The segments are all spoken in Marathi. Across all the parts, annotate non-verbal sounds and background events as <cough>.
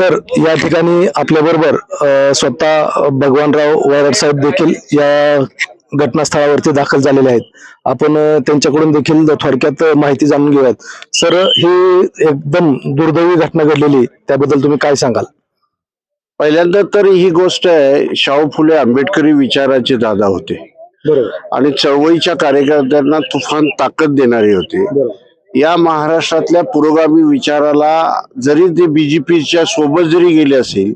तर या ठिकाणी आपल्या बरोबर स्वतः भगवानराव वायरड साहेब देखील या घटनास्थळावरती दाखल झालेले आहेत. आपण त्यांच्याकडून देखील थोडक्यात माहिती जाणून घेऊयात. सर ही एकदम दुर्दैवी घटना घडलेली त्याबद्दल तुम्ही काय सांगाल? पहिल्यांदा तर ही गोष्ट आहे शाहू फुले आंबेडकरी विचाराचे दादा होते. बरोबर. आणि चळवळीच्या कार्यकर्त्यांना तुफान ताकद देणारे होते. या महाराष्ट्रातल्या पुरोगामी विचाराला जरी ते बीजेपीच्या सोबत जरी गेले असेल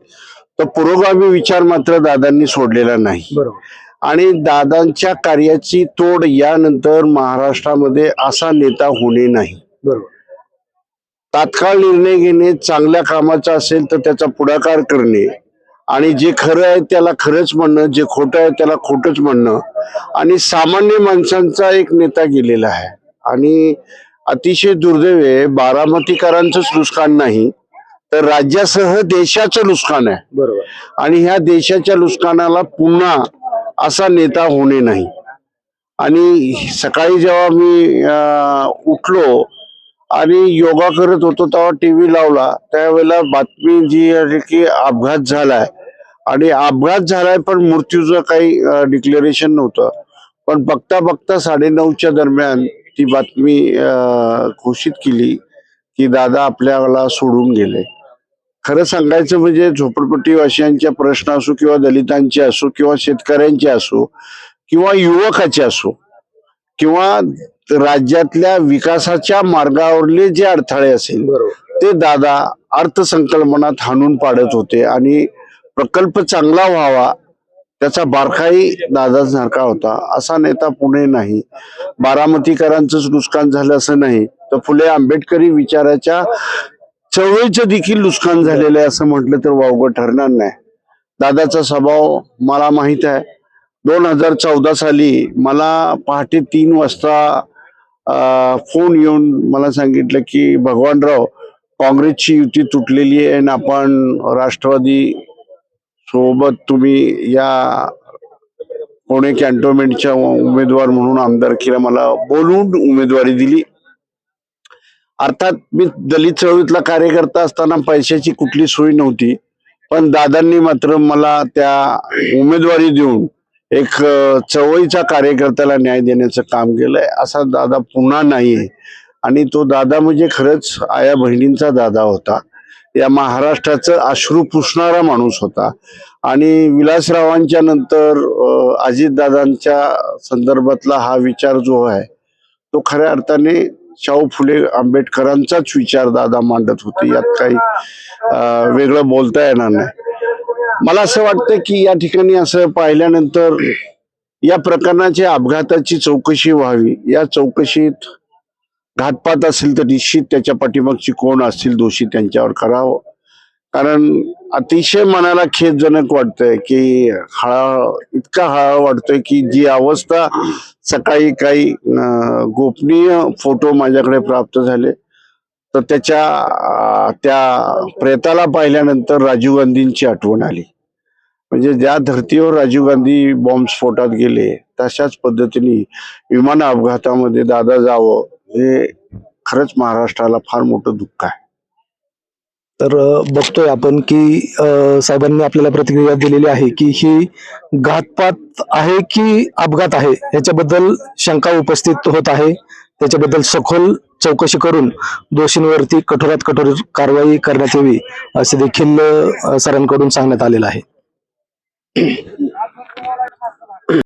तर पुरोगामी विचार मात्र दादांनी सोडलेला नाही. आणि दादांच्या कार्याची तोड यानंतर महाराष्ट्रामध्ये असा नेता होणे नाही. तात्काळ निर्णय घेणे चांगल्या कामाचा असेल तर त्याचा पुढाकार करणे आणि जे खरं आहे त्याला खरंच म्हणणं जे खोटं आहे त्याला खोटंच म्हणणं आणि सामान्य माणसांचा एक नेता गेलेला आहे. आणि अतिशय दुर्दैव आहे. बारामतीकरांचंच नुकसान नाही तर राज्यासह देशाचं नुकसान आहे. बरोबर. आणि ह्या देशाच्या नुकसानाला पुन्हा असा नेता होणे नाही. आणि सकाळी जेव्हा मी उठलो आणि योगा करत होतो तेव्हा टीव्ही लावला. त्यावेळेला बातमी जी आहे की अपघात झालाय. आणि अपघात झालाय पण मृत्यूचं काही डिक्लेरेशन नव्हतं. पण बघता बघता साडेनऊच्या दरम्यान ती बातमी घोषित केली की दादा आपल्याला सोडून गेले. खरं सांगायचं म्हणजे झोपडपट्टीवासियांचे प्रश्न असो किंवा दलितांचे असो किंवा शेतकऱ्यांचे असो किंवा युवकाचे असो किंवा राज्यातल्या विकासाच्या मार्गावरले जे अडथळे असेल ते दादा अर्थसंकल्पनात हाणून पाडत होते आणि प्रकल्प चांगला व्हावा त्याचा बारखाई दादासारखा होता. असा नेता पुणे नाही. बारामतीकरांचंच नुकसान झालं असं नाही. तर फुले आंबेडकरी विचाराच्या चळवळीचं देखील नुकसान झालेलं आहे असं म्हटलं तर वावगं ठरणार नाही. दादाचा स्वभाव मला माहीत आहे. दोन हजार चौदा साली मला पहाटे तीन वाजता फोन येऊन मला सांगितलं की भगवानराव काँग्रेसची युती तुटलेली आहे आणि आपण राष्ट्रवादी सोबत तुम्ही या पुणे कॅन्टोनमेंटच्या उमेदवार म्हणून आमदारकीला मला बोलून उमेदवारी दिली. अर्थात मी दलित चळवळीतला कार्यकर्ता असताना पैशाची कुठली सोय नव्हती पण दादांनी मात्र मला त्या उमेदवारी देऊन एक चवळीचा कार्यकर्त्याला न्याय देण्याचं काम केलंय असा दादा पुन्हा नाही आणि तो दादा म्हणजे खरंच आया बहिणींचा दादा होता. या महाराष्ट्राचं अश्रू पुसणारा माणूस होता. आणि विलासरावांच्या नंतर अजितदादांच्या संदर्भातला हा विचार जो आहे तो खऱ्या अर्थाने शाहू फुले आंबेडकरांचाच विचार दादा मांडत होते. यात काही वेगळं बोलता येणार नाही. मला असं वाटतं की या ठिकाणी असं पाहिल्यानंतर या प्रकरणाची अपघाताची चौकशी व्हावी. या चौकशीत घातपात असेल तर निश्चित त्याच्या पाठीमागची कोण असतील दोषी त्यांच्यावर करावं. कारण अतिशय मनाला खेदजनक वाटतंय की हळा इतका हळा वाटतोय की जी अवस्था सकाळी काही गोपनीय फोटो माझ्याकडे प्राप्त झाले. तर त्याच्या त्या प्रेताला पाहिल्यानंतर राजीव गांधींची आठवण आली. म्हणजे ज्या धर्तीवर राजीव गांधी बॉम्बस्फोटात गेले तशाच पद्धतीने विमान अपघातामध्ये दादा जावं हे खरंच महाराष्ट्राला फार मोठं दुःख आहे. तर बघतोय आपण की साहेबांनी आपल्याला प्रतिक्रिया दिलेली आहे की ही घातपात आहे की अपघात आहे याच्याबद्दल शंका उपस्थित होत आहे. त्याच्याबद्दल सखोल चौकशी करून दोषींवरती कठोरात कठोर कारवाई करण्यात यावी असे देखील सरांकडून सांगण्यात आलेलं आहे. <clears throat>